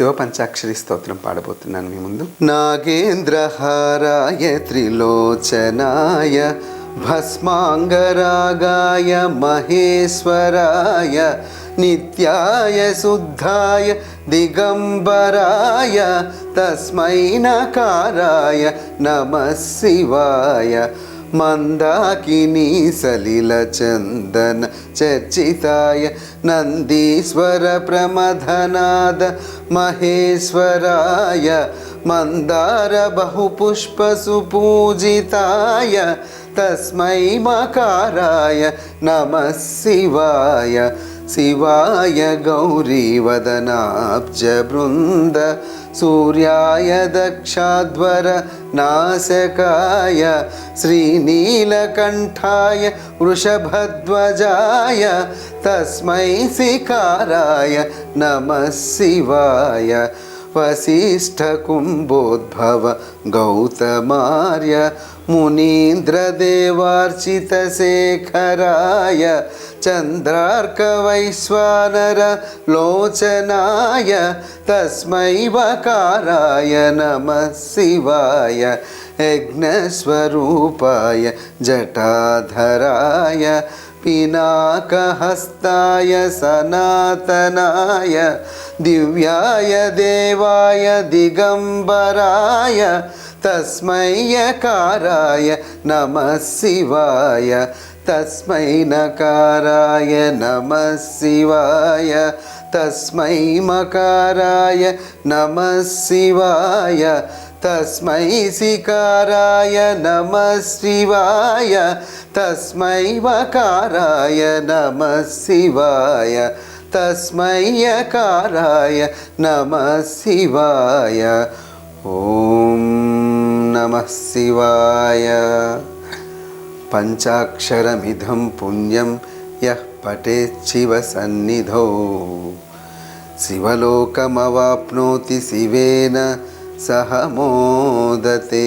శివ పంచాక్షరి స్తోత్రం పాడబోతున్నాను మీ ముందు. నాగేంద్రహారాయ త్రిలోచనాయ భస్మాంగరాగాయ మహేశ్వరాయ నిత్యాయ శుద్ధాయ దిగంబరాయ తస్మై నకారాయ నమ శివాయ. మందాకిని సలిల చందన చర్చితాయ నందీశ్వర ప్రమధనాద మహేశ్వరాయ మందార బహుపుష్ప సుపూజితాయ తస్మై మకారాయ నమ శివాయ శివాయ గౌరీవదనాబ్జ బృంద సూర్యాయ దక్షాధ్వర నాశకాయ శ్రీనీలకంఠాయ వృషభధ్వజాయ తస్మై శిఖారాయ నమ శివాయ. వసిష్ఠకుంభోద్భవ గౌతమార్య चन्द्रार्कवैश्वानर लोचनाय तस्मै वकाराय नमः शिवाय यज्ञस्वरूपाय जटाधराय पिनाकहस्ताय सनातनाय दिव्याय देवाय दिगम्बराय तस्मै यकाराय नमः शिवाय। तस्मै नकाराय नमः शिवाय तस्मै मकाराय नमः शिवाय तस्मै सिकाराय नमः शिवाय तस्मै वकाराय नमः शिवाय तस्मै यकाराय नमः शिवाय। ॐ नमः शिवाय। पञ्चाक्षरमिदं पुण्यं यः पठेच्छिवसन्निधौ शिवलोकमवाप्नोति शिवेन सह मोदते।